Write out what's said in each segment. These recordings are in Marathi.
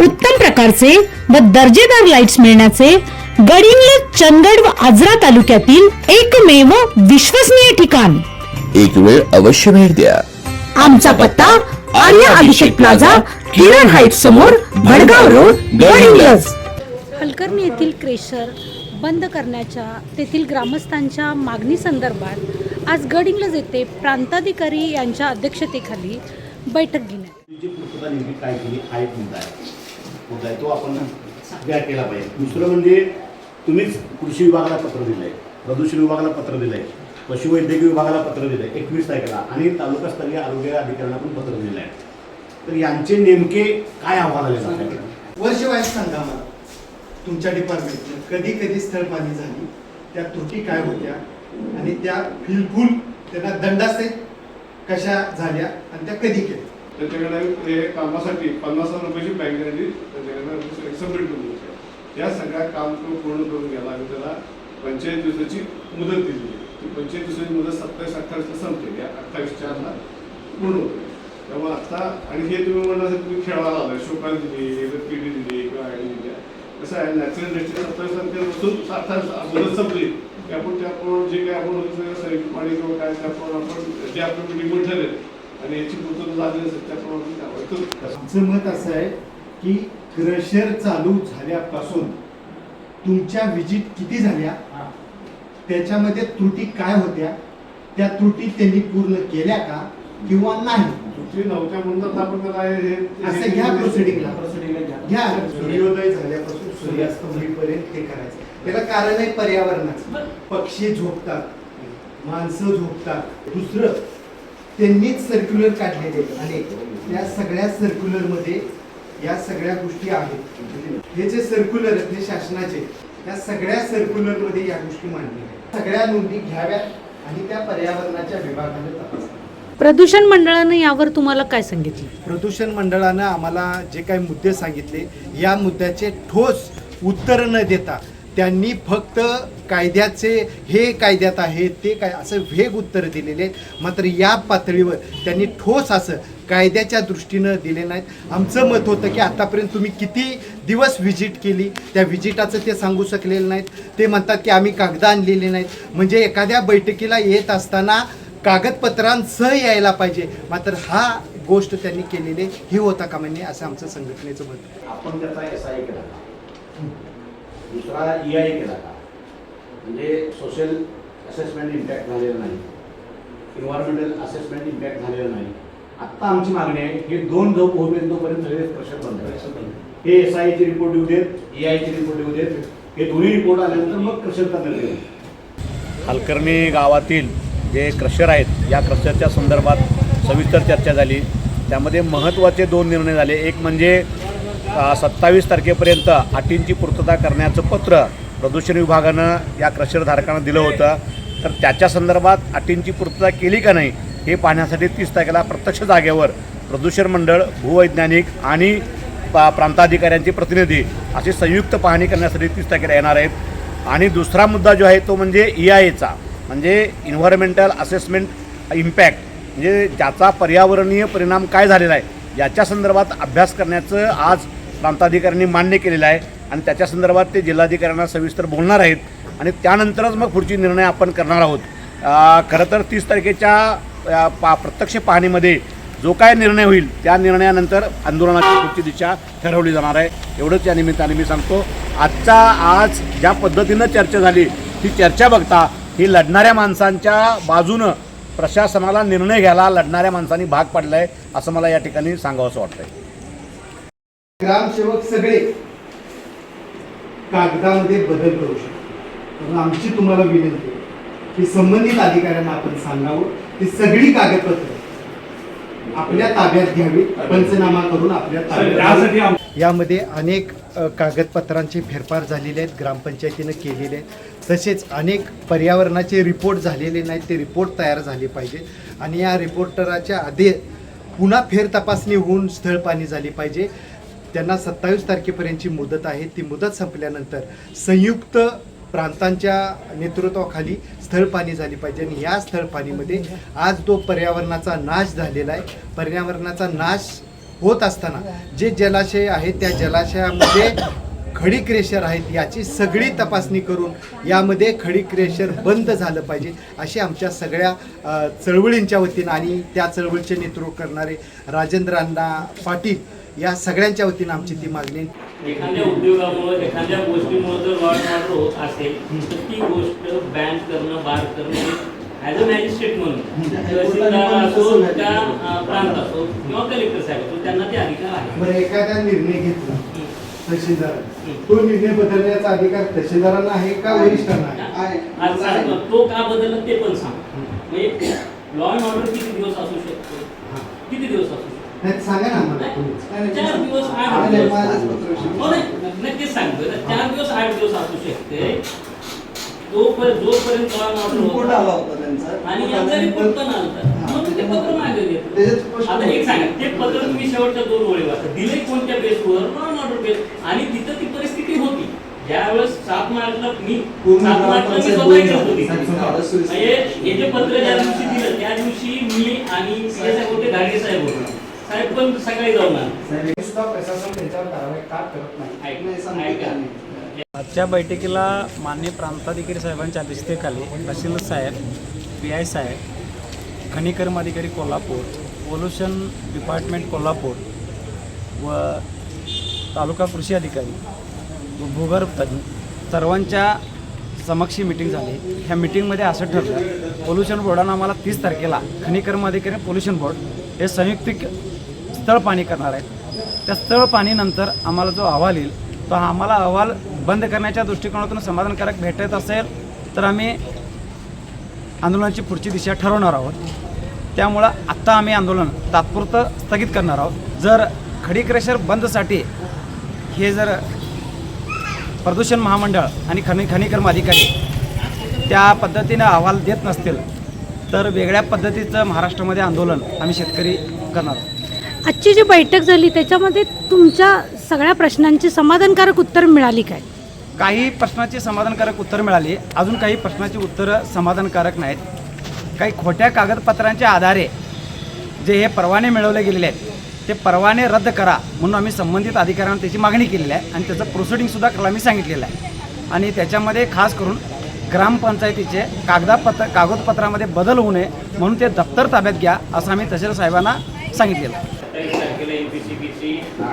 उत्तम प्रकारचे व दर्जेदार लाईट्स मिळण्याचे गडिंग्लज चंदगड व आजरा तालुक्यातील एकमेव विश्वसनीय ठिकाण. एक वेळ अवश्य भेट द्या. आमचा पत्ता आर्या अभिषेक प्लाझा किरण हाईट समोर भडगाव रोड गडिंग्लज हलकर्णी येथील क्रेशर बंद करण्याच्या तेथील ग्रामस्थांच्या मागणी संदर्भात आज गडिंग्लज येथे प्रांताधिकारी यांच्या अध्यक्षतेखाली बैठक घेण्यात मुद्दा आहे आहे तो आपण सगळ्या केला पाहिजे. दुसरं म्हणजे तुम्हीच कृषी विभागाला पत्र दिलंय प्रदूषण विभागाला पत्र दिलंय पशुवैद्यकीय विभागाला पत्र दिलंय एकवीस तारखेला आणि तालुकास्तरीय आरोग्य अधिकाऱ्यांना पण पत्र दिलं आहे तर यांचे नेमके काय आव्हान आले जातात वर्ष वाईज सांगा मला. तुमच्या डिपार्टमेंटनं कधी कधी स्थळ पाणी झाली त्या त्रुटी काय होत्या आणि त्या फिलफूल त्यांना दंडासहित कशा झाल्या आणि त्या कधी केल्या? त्याच्याकडे हे कामासाठी पन्नास हजार रुपयाची सबमिट करून होते. या सगळ्या काम तो पूर्ण करून गेला आम्ही त्याला पंचायत दिवसाची मुदत दिली. ती पंचायत दिवसाची मुदत सत्तावीस अठ्ठावीसला संपते या अठ्ठावीस चारला पूर्ण होते. त्यामुळे आता आणि हे तुम्ही म्हणलं तुम्ही खेळायला आलाय. शोकाल दिली एकदा डी दिली किंवा आयडी दिली. कसं आहे नॅचरल डेटची सत्तावीस तारखेपासून अठ्ठावीस मुदत संपली. की आपण त्याप्रमाणे जे काय आपण सैनिक पाणी किंवा काय त्याप्रमाणे आपण जे आपलं मिटिंग ठरेल आणि याची पूर्तता झाली असेल त्याप्रमाणे आमचं मत असं आहे की क्रशर चालू झाल्यापासून तुमच्या विजिट किती झाल्या? त्याच्यामध्ये त्रुटी काय होत्या? त्या त्रुटी त्यांनी पूर्ण केल्या का? किंवा नाही? सुट्टी नव्हत्या म्हणून आपण त्याला हे असं घ्या प्रोसिडिंगला घ्या. सूर्योदय झाल्यापासून सूर्यास्त होईपर्यंत ते करायचं. त्याला कारण आहे पर्यावरणाचं. पक्षी झोपतात माणसं झोपतात. दुसरं त्यांनीच सर्क्युलर काढलेले अनेक त्या सगळ्या सर्क्युलरमध्ये या सगळ्या गोष्टी आहेत. हे जे सर्क्युलर आहेत हे शासनाचे त्या सगळ्या सर्क्युलरमध्ये या गोष्टी मांडलेल्या आहेत. सगळ्या नोंदी घ्याव्यात आणि त्या पर्यावरणाच्या विभागाने तपासाव्या प्रदूषण मंडळानं यावर तुम्हाला काय सांगितलं? प्रदूषण मंडळानं आम्हाला जे काही मुद्दे सांगितले या मुद्द्याचे ठोस उत्तर न देता त्यांनी फक्त कायद्याचे हे कायद्यात आहे ते काय असं वेग उत्तर दिलेले आहेत. मात्र या पातळीवर त्यांनी ठोस असं कायद्याच्या दृष्टीनं दिले नाहीत. आमचं मत होतं की आतापर्यंत तुम्ही किती दिवस व्हिजिट केली त्या व्हिजिटाचं ते सांगू शकलेलं नाहीत. ते म्हणतात की आम्ही कागद आणलेले नाहीत. म्हणजे एखाद्या बैठकीला येत असताना कागदपत्रांसह यायला पाहिजे. मात्र हा गोष्ट त्यांनी केलेली ही होता का म्हणजे असं आमचं संघटनेचं मत. आहे. आपण त्याचा एस आय केला. दुसरा ई आय केला. म्हणजे सोशल असेसमेंट इम्पॅक्ट झालेलं नाही. इन्व्हायरमेंटल असेसमेंट इम्पॅक्ट झालेलं नाही. आत्ता आमची मागणी आहे हे दोन जो होईल तोपर्यंत सगळे प्रश्न बंद. हे एस आयचे रिपोर्ट येऊ देत ए आयचे रिपोर्ट येऊ देत हे दोन्ही रिपोर्ट आल्यानंतर मग क्रशर करण्यात येईल. हलकर्णी गावातील जे क्रशर आहेत या क्रशरच्या संदर्भात सविस्तर चर्चा झाली. त्यामध्ये महत्त्वाचे दोन निर्णय झाले. एक म्हणजे सत्तावीस तारखेपर्यंत अटींची पूर्तता करण्याचं पत्र प्रदूषण विभागानं या क्रशरधारकांना दिलं होतं. तर त्याच्या संदर्भात अटींची पूर्तता केली का नाही हे पाहण्यासाठी तीस तारखेला प्रत्यक्ष जागेवर प्रदूषण मंडळ भूवैज्ञानिक आणि पा प्रांताधिकाऱ्यांचे प्रतिनिधी अशी संयुक्त पाहणी करण्यासाठी तीस तारखेला येणार आहेत. आणि दुसरा मुद्दा जो आहे तो म्हणजे ई आय एचा म्हणजे इन्व्हायरमेंटल असेसमेंट इम्पॅक्ट म्हणजे ज्याचा पर्यावरणीय परिणाम काय झालेला आहे याच्या संदर्भात अभ्यास करण्याचं आज प्रांताधिकाऱ्यांनी मान्य केलेलं आहे. आणि त्याच्या संदर्भात ते जिल्हाधिकाऱ्यांना सविस्तर बोलणार आहेत. आणि त्यानंतरच मग पुढची निर्णय आपण करणार आहोत. खरं तर तीस तारखेच्या पा प्रत्यक्ष पाहणीमध्ये जो काय निर्णय होईल त्या निर्णयानंतर आंदोलनाची पुढची दिशा ठरवली जाणार आहे. एवढंच या निमित्ताने मी सांगतो. आजचा आज ज्या पद्धतीनं चर्चा झाली ती चर्चा बघता ही लढणाऱ्या माणसांच्या बाजूनं प्रशासनाला निर्णय घ्यायला लढणाऱ्या माणसांनी भाग पाडला आहे असं मला या ठिकाणी सांगावंसं वाटतंय. ग्रामसेवक सगळे कागदामध्ये बदल करू शकतात म्हणून आमची तुम्हाला विनंती आहे की संबंधित अधिकाऱ्यांना आपण सांगावं की सगळी कागदपत्र आपल्या ताब्यात घ्यावी पंचनामा करून आपल्या ताब्यात. यामध्ये अनेक कागदपत्रांचे फेरफार झालेले आहेत ग्रामपंचायतीनं केलेले आहेत. तसेच अनेक पर्यावरणाचे रिपोर्ट झालेले नाहीत ते रिपोर्ट तयार झाले पाहिजेत आणि या रिपोर्टराच्या आधी पुन्हा फेर तपासणी होऊन स्थळ पाणी झाली पाहिजे. त्यांना सत्तावीस तारखेपर्यंतची मुदत आहे ती मुदत संपल्यानंतर संयुक्त प्रांतांच्या नेतृत्वाखाली स्थळपाणी झाली पाहिजे आणि या स्थळ पाणीमध्ये आज तो पर्यावरणाचा नाश झालेला आहे पर्यावरणाचा नाश होत असताना जे जलाशय आहेत त्या जलाशयामध्ये खडी क्रेशर आहेत याची सगळी तपासणी करून यामध्ये खडी क्रेशर बंद झालं पाहिजे अशी आमच्या सगळ्या चळवळींच्या वतीनं आणि त्या चळवळीचे नेतृत्व करणारे राजेंद्र अण्णा पाटील या सगळ्यांच्या वतीनं आमची ती मागणी. एखाद्या उद्योगामुळे एखाद्या गोष्टीमुळे जर लॉ अँड ऑर्डर होत असेल तर ती गोष्ट बॅन करणं बार करणं ॲज अ मॅजिस्ट्रेट म्हणून. तहसीलदार असो त्या प्रांत असो किंवा कलेक्टर साहेब असो त्यांना ते अधिकार आहे. बरं एखादा निर्णय घेतला तहसीलदार तो निर्णय बदलण्याचा अधिकार तहसीलदारांना आहे का वरिष्ठांना आहे? तो का बदलला ते पण सांग. म्हणजे लॉ अँड ऑर्डर किती दिवस असू शकतो? किती दिवस असू शकतो? नाही, सांगा ना आम्हाला. चार दिवस आठ दिवस. हो नाही, नक्कीच सांगतोय ना. चार दिवस आठ दिवस असू शकते. तोपर्यंत जोपर्यंत रिपोर्ट आला होता त्यांचा? आणि यांचा रिपोर्ट पण आलता म्हणून ते पत्र आता एक सांगा ते पत्र तुम्ही शेवटच्या दोन ओळी वाचा. दिले कोणत्या बेसवर? Non order base. आणि तिथं ती परिस्थिती होती. ज्यावेळेस सात मार्चला मी सात मार्चला मी स्वतः होतो. म्हणजे हे जे पत्र ज्या दिवशी दिलं त्या दिवशी मी आणि सीए साहेब होते घाडगे साहेब होते. साहेब पण ऐका आजच्या बैठकीला माननीय प्रांताधिकारी साहेबांच्या अध्यक्षतेखाली तहसील साहेब पी आय साहेब खनिकर्म अधिकारी कोल्हापूर पोल्युशन डिपार्टमेंट कोल्हापूर व तालुका कृषी अधिकारी व भूगर्भ तज्ञ सर्वांच्या समक्षी मिटिंग झाली. ह्या मिटिंगमध्ये असं ठरलं पोल्युशन बोर्डानं आम्हाला तीस तारखेला खनिकर्म अधिकारी पोल्युशन बोर्ड हे संयुक्तिक स्थळ पाणी करणार आहेत. त्या स्थळ पाणीनंतर आम्हाला जो अहवाल येईल तो आम्हाला अहवाल बंद करण्याच्या दृष्टिकोनातून समाधानकारक भेटत असेल तर आम्ही आंदोलनाची पुढची दिशा ठरवणार आहोत. त्यामुळं आत्ता आम्ही आंदोलन तात्पुरतं स्थगित करणार आहोत. जर खडी क्रेशर बंदसाठी हे जर प्रदूषण महामंडळ आणि खनि खनिकर्म अधिकारी त्या पद्धतीनं अहवाल देत नसतील तर वेगळ्या पद्धतीचं महाराष्ट्रामध्ये आंदोलन आम्ही शेतकरी करणार आहोत. आजची जी बैठक झाली त्याच्यामध्ये तुमच्या सगळ्या प्रश्नांची समाधानकारक उत्तर मिळाली काय? काही प्रश्नाची समाधानकारक उत्तर मिळाली. अजून काही प्रश्नाची उत्तरं समाधानकारक नाहीत. काही खोट्या कागदपत्रांच्या आधारे जे हे परवाने मिळवले गेलेले आहेत ते परवाने रद्द करा म्हणून आम्ही संबंधित अधिकाऱ्यांना त्याची मागणी केलेली आहे आणि त्याचं प्रोसिडिंगसुद्धा करायला मी सांगितलेलं आहे. आणि त्याच्यामध्ये खास करून ग्रामपंचायतीचे कागदापत्र कागदपत्रामध्ये बदल होऊ नये म्हणून ते दप्तर ताब्यात घ्या असं आम्ही तहसील साहेबांना सांगितलेलं आहे. तारखेला एमपीसीबीची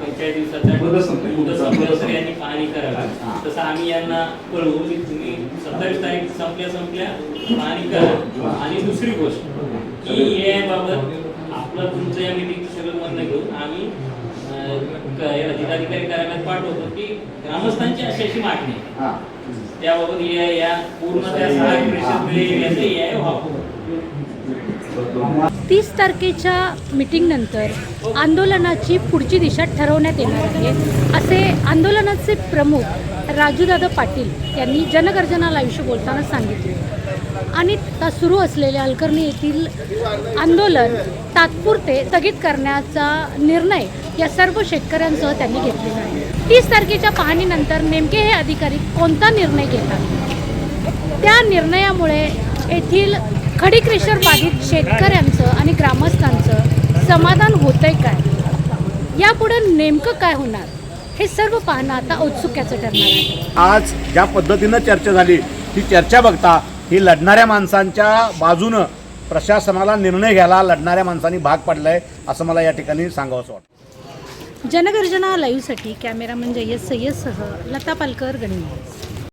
पंचायत मुदत यांनी पाहणी करावी तसं आम्ही यांना कळवू की तुम्ही सत्तावीस तारीख संपल्या संपल्या पाहणी करा. आणि दुसरी गोष्ट की याबाबत आपलं तुमचं या मिटिंगचं सगळं म्हणणं घेऊन आम्ही अं, क- याला जिल्हाधिकारी कार्यालयात पाठवतो की ग्रामस्थांची अशी अशी मागणी. त्याबाबत या या पूर्ण त्या सहा परिषद व्हावं. तीस तारखेच्या मिटिंगनंतर आंदोलनाची पुढची दिशा ठरवण्यात येणार आहे. असे आंदोलनाचे प्रमुख राजूदादा पाटील यांनी जनगर्जनाला आयुष्य बोलताना सांगितले. आणि आता सुरू असलेल्या अलकर्णी येथील आंदोलन तात्पुरते स्थगित करण्याचा निर्णय या सर्व शेतकऱ्यांसह त्यांनी घेतलेला आहे. तीस तारखेच्या पाहणीनंतर नेमके हे अधिकारी कोणता निर्णय घेतात? त्या निर्णयामुळे येथील खडीक्रेशर बाधित शेतकऱ्यांचं आणि ग्रामस्थांचं समाधान होतंय काय? यापुढे नेमकं काय होणार? हे सर्व पाहणं आता औत्सुक्याचं ठरणार आहे. आज ज्या पद्धतीनं चर्चा झाली ती चर्चा बघता ही लढणाऱ्या माणसांच्या बाजूनं प्रशासनाला निर्णय घ्यायला लढणाऱ्या माणसांनी भाग पडलाय असं मला या ठिकाणी सांगावंसं वाटतं. जनगर्जना लाईव्हसाठी कॅमेरामन जय्यद सय्यदसह लता पालकर गणित